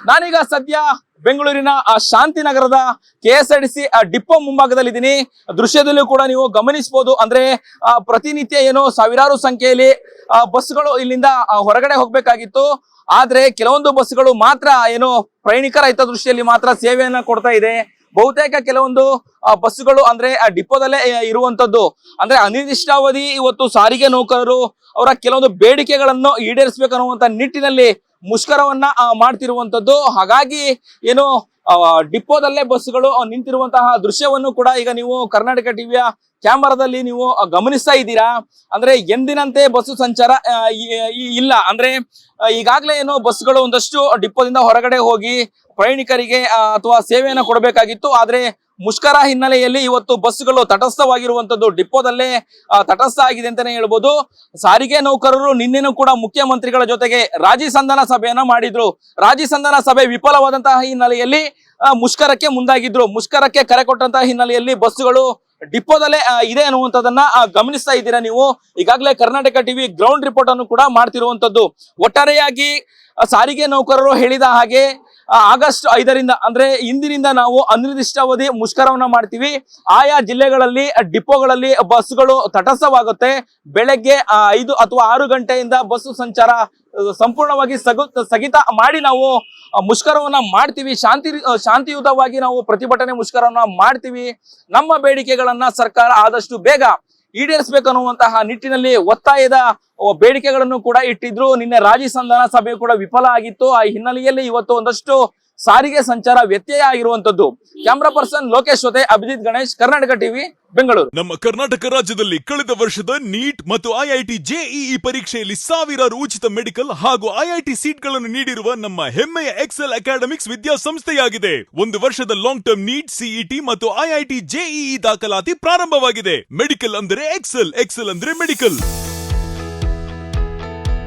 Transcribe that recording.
ನಾನೀಗ ಸದ್ಯ ಬೆಂಗಳೂರಿನ ಆ, ಶಾಂತಿನಗರದ K S R T C depot ಮುಂಭಾಗದಲ್ಲಿದ್ದೀನಿ. ದೃಶ್ಯದಲ್ಲೂ ಕೂಡ ನೀವು ಗಮನಿಸಬಹುದು. ಅಂದ್ರೆ ಪ್ರತಿನಿತ್ಯ ಏನು ಸಾವಿರಾರು ಸಂಖ್ಯೆಯಲ್ಲಿ ಬಸ್ಗಳು ಇಲ್ಲಿಂದ ಹೊರಗಡೆ ಹೋಗ್ಬೇಕಾಗಿತ್ತು. ಆದ್ರೆ ಕೆಲವೊಂದು ಬಸ್ಗಳು ಮಾತ್ರ ಏನು ಪ್ರಯಾಣಿಕರ ಹಿತದೃಷ್ಟಿಯಲ್ಲಿ ಮಾತ್ರ ಸೇವೆಯನ್ನ ಕೊಡ್ತಾ ಇದೆ. ಬಹುತೇಕ ಕೆಲವೊಂದು ಬಸ್ಸುಗಳು ಅಂದ್ರೆ ಆ ಡಿಪೋದಲ್ಲೇ ಇರುವಂತದ್ದು. ಅಂದ್ರೆ ಅನಿರ್ದಿಷ್ಟಾವಧಿ ಇವತ್ತು ಸಾರಿಗೆ ನೌಕರರು ಅವರ ಕೆಲವೊಂದು ಬೇಡಿಕೆಗಳನ್ನು ಈಡೇರಿಸಬೇಕನ್ನುವಂತ ನಿಟ್ಟಿನಲ್ಲಿ ಮುಷ್ಕರವನ್ನ ಮಾಡ್ತಿರುವಂತದ್ದು. ಹಾಗಾಗಿ ಏನು ಡಿಪೋದಲ್ಲೇ ಬಸ್ಸುಗಳು ನಿಂತಿರುವಂತಹ ದೃಶ್ಯವನ್ನು ಕೂಡ ಈಗ ನೀವು ಕರ್ನಾಟಕ ಟಿವಿಯ ಕ್ಯಾಮರಾದಲ್ಲಿ ನೀವು ಗಮನಿಸ್ತಾ ಇದ್ದೀರಾ? ಅಂದ್ರೆ ಎಂದಿನಂತೆ ಬಸ್ಸು ಸಂಚಾರ ಇಲ್ಲ. ಅಂದ್ರೆ ಈಗಾಗಲೇ ಏನೋ ಬಸ್ಗಳು ಒಂದಷ್ಟು ಡಿಪೋದಿಂದ ಹೊರಗಡೆ ಹೋಗಿ ಪ್ರಯಾಣಿಕರಿಗೆ ಅಥವಾ ಸೇವೆಯನ್ನು ಕೊಡಬೇಕಾಗಿತ್ತು. ಆದ್ರೆ ಮುಷ್ಕರ ಹಿನ್ನೆಲೆಯಲ್ಲಿ ಇವತ್ತು ಬಸ್ಗಳು ತಟಸ್ಥವಾಗಿರುವಂತದ್ದು ಡಿಪೋದಲ್ಲೇ ತಟಸ್ಥ ಆಗಿದೆ ಅಂತಾನೆ ಹೇಳ್ಬೋದು. ಸಾರಿಗೆ ನೌಕರರು ನಿನ್ನೆನೂ ಕೂಡ ಮುಖ್ಯಮಂತ್ರಿಗಳ ಜೊತೆಗೆ ರಾಜಿ ಸಂಧಾನ ಸಭೆಯನ್ನ ಮಾಡಿದ್ರು. ರಾಜಿ ಸಂಧಾನ ಸಭೆ ವಿಫಲವಾದಂತಹ ಹಿನ್ನೆಲೆಯಲ್ಲಿ ಮುಷ್ಕರಕ್ಕೆ ಮುಂದಾಗಿದ್ರು. ಮುಷ್ಕರಕ್ಕೆ ಕರೆ ಕೊಟ್ಟಂತಹ ಹಿನ್ನೆಲೆಯಲ್ಲಿ ಬಸ್ಸುಗಳು ಡಿಪೋದಲ್ಲೇ ಇದೆ ಅನ್ನುವಂಥದ್ದನ್ನ ಗಮನಿಸ್ತಾ ಇದ್ದೀರಾ ನೀವು? ಈಗಾಗಲೇ ಕರ್ನಾಟಕ ಟಿವಿ ಗ್ರೌಂಡ್ ರಿಪೋರ್ಟ್ ಅನ್ನು ಕೂಡ ಮಾಡ್ತಿರುವಂತದ್ದು ಒಟ್ಟಾರೆಯಾಗಿ ಸಾರಿಗೆ ನೌಕರರು ಹೇಳಿದ ಹಾಗೆ ಆಗಸ್ಟ್ ಐದರಿಂದ, ಅಂದ್ರೆ ಇಂದಿನಿಂದ ನಾವು ಅನಿರ್ದಿಷ್ಟಾವಧಿ ಮುಷ್ಕರವನ್ನ ಮಾಡ್ತೀವಿ. ಆಯಾ ಜಿಲ್ಲೆಗಳಲ್ಲಿ, ಡಿಪೋಗಳಲ್ಲಿ ಬಸ್ಗಳು ತಟಸ್ಥವಾಗುತ್ತೆ. ಬೆಳಗ್ಗೆ ಐದು ಅಥವಾ ಆರು ಗಂಟೆಯಿಂದ ಬಸ್ಸು ಸಂಚಾರ ಸಂಪೂರ್ಣವಾಗಿ ಸಗು ಸ್ಥಗಿತ ಮಾಡಿ ನಾವು ಮುಷ್ಕರವನ್ನ ಮಾಡ್ತೀವಿ. ಶಾಂತಿ ಶಾಂತಿಯುತವಾಗಿ ನಾವು ಪ್ರತಿಭಟನೆ ಮುಷ್ಕರವನ್ನ ಮಾಡ್ತೀವಿ. ನಮ್ಮ ಬೇಡಿಕೆಗಳನ್ನ ಸರ್ಕಾರ ಆದಷ್ಟು ಬೇಗ ಈಡೇರಿಸಬೇಕನ್ನುವಂತಹ ನಿಟ್ಟಿನಲ್ಲಿ ಒತ್ತಾಯದ ಬೇಡಿಕೆಗಳನ್ನು ಕೂಡ ಇಟ್ಟಿದ್ರು. ನಿನ್ನೆ ರಾಜಿ ಸಂಧಾನ ಸಭೆ ಕೂಡ ವಿಫಲ ಆಗಿತ್ತು. ಆ ಹಿನ್ನೆಲೆಯಲ್ಲಿ ಇವತ್ತು ಒಂದಷ್ಟು ಸಾರಿಗೆ ಸಂಚಾರ ವ್ಯತ್ಯಯ ಆಗಿರುವಂತದ್ದು ಕ್ಯಾಮ್ರಾ ಪರ್ಸನ್ ಲೋಕೇಶ್ ಜೊತೆ ಅಭಿಜಿತ್ ಗಣೇಶ್, ಕರ್ನಾಟಕ ಟಿವಿ, ಬೆಂಗಳೂರು. ನಮ್ಮ ಕರ್ನಾಟಕ ರಾಜ್ಯದಲ್ಲಿ ಕಳೆದ ವರ್ಷದ ನೀಟ್ ಮತ್ತು ಐಐಟಿ ಜೆಇಇ ಪರೀಕ್ಷೆಯಲ್ಲಿ ಸಾವಿರಾರು ಉಚಿತ ಮೆಡಿಕಲ್ ಹಾಗೂ ಐಐಟಿ ಸೀಟ್ಗಳನ್ನು ನೀಡಿರುವ ನಮ್ಮ ಹೆಮ್ಮೆಯ ಎಕ್ಸೆಲ್ ಅಕಾಡೆಮಿಕ್ಸ್ ವಿದ್ಯಾಸಂಸ್ಥೆಯಾಗಿದೆ. ಒಂದು ವರ್ಷದ ಲಾಂಗ್ ಟರ್ಮ್ ನೀಟ್, ಸಿಇಟಿ ಮತ್ತು ಐಐಟಿ ಜೆಇಇ ದಾಖಲಾತಿ ಪ್ರಾರಂಭವಾಗಿದೆ. ಮೆಡಿಕಲ್ ಅಂದರೆ ಎಕ್ಸೆಲ್ ಎಕ್ಸೆಲ್ ಅಂದ್ರೆ ಮೆಡಿಕಲ್.